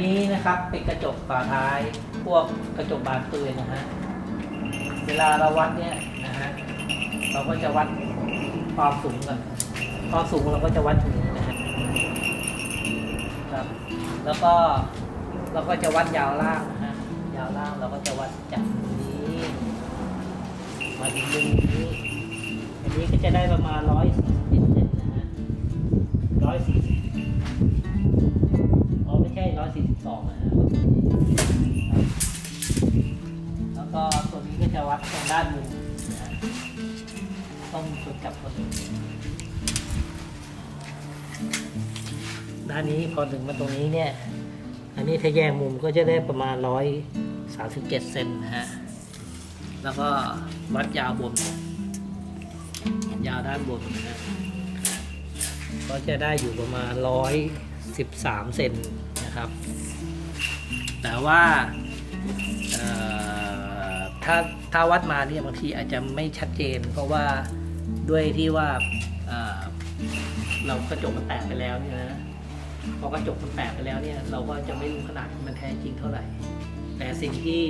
นี้นะครับเป็นกระจกฝาท้าย พวกกระจกบานปืนนะฮะ เวลาเราวัดเนี่ยนะฮะ เราก็จะวัดความสูงกันความสูงเราก็จะวัดตรงนี้นะฮะครับ แล้วก็เราก็จะวัดยาวล่างนะฮะ ยาวล่างเราก็จะวัดจากตรงนี้มาถึงตรงนี้ อันนี้ก็จะได้ประมาณร้อยสี่สิบเซนนะฮะร้อยสี่สิบ ร้อยสี่สิบสองนะฮะครับแล้วก็ตัวนี้ก็จะวัดตรงด้านมุมนะฮะต้องฝึกกับตัวนี้ด้านนี้พอถึงมาตรงนี้เนี่ย อันนี้ถ้าแยกมุมก็จะได้ประมาณร้อยสามสิบเจ็ดเซนนะฮะ แล้วก็วัดยาวบนยาวด้านบนนะฮะก็จะได้อยู่ประมาณร้อยสิบสามเซน นะครับ แต่ว่าถ้าถ้าวัดมาเนี่ยบางทีอาจจะไม่ชัดเจน เพราะว่าด้วยที่ว่าเเรากระจกมันแตกไปแล้วเนี่ยนะพอกระจกมันแตกไปแล้วเนี่ย เราก็จะไม่รู้ขนาดที่มันแท้จริงเท่าไหร่ แต่สิ่งที่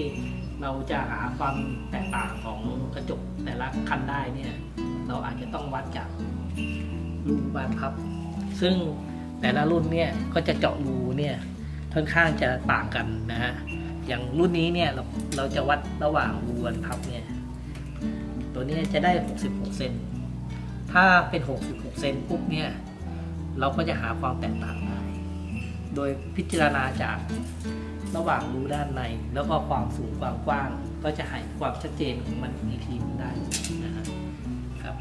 เราจะหาความแตกต่างของกระจกแต่ละคันได้เนี่ย เราอาจจะต้องวัดจากรูบานพับ ซึ่งแต่ละรุ่นเนี่ยก็จะเจาะรูเนี่ย ค่อนข้างจะต่างกันนะฮะอย่างรุ่นนี้เนี่ยเราเราจะวัดระหว่างรูนพับเนี่ยตัวนี้จะได้ 66 เซน ถ้าเป็น 66 เซนปุ๊บเนี่ยเราก็จะหาความแตกต่างได้ โดยพิจารณาจากระหว่างรูด้านใน แล้วก็ความสูงความกว้าง ก็จะให้ความชัดเจนของมันอีกทีนึงได้นะครับ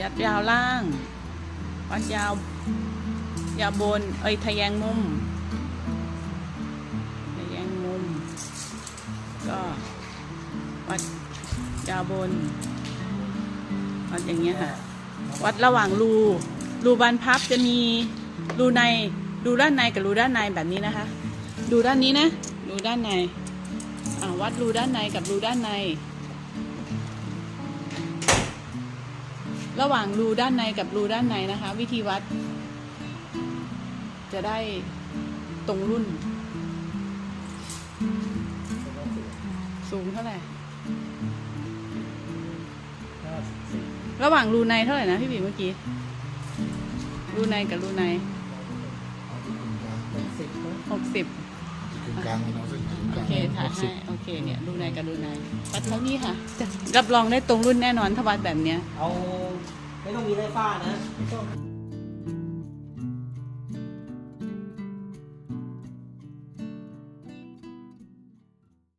ยัดยาวล่าง วัดยาวยาวบน เอ้ยทะแยงมุมทะแยงมุม ก็วัดยาวบนวัดอย่างเงี้ยค่ะ วัดระหว่างรูรูบานพับจะมีรูในรูด้านในกับรูด้านในแบบนี้นะคะ ดูด้านนี้นะรูด้านในอ่าวัดรูด้านในกับรูด้านใน ระหว่างรูด้านในกับรูด้านในนะคะ วิธีวัด จะได้ตรงรุ่น สูงเท่าไหร่ ระหว่างรูในเท่าไหร่นะพี่บีเมื่อกี้ รูในกับรูในหกสิบ ตรงกลางเราซึ่งตรงกโอลางเคถ่ายให้โอเคเนี่ยรูในกับรูในวัดเท่านี้ค่ะจะรับรองได้ตรงรุ่นแน่นอนถ้าวัดแบบเนี้ย เอาไม่ต้องมีไฟฟ้านะไม่ต้อง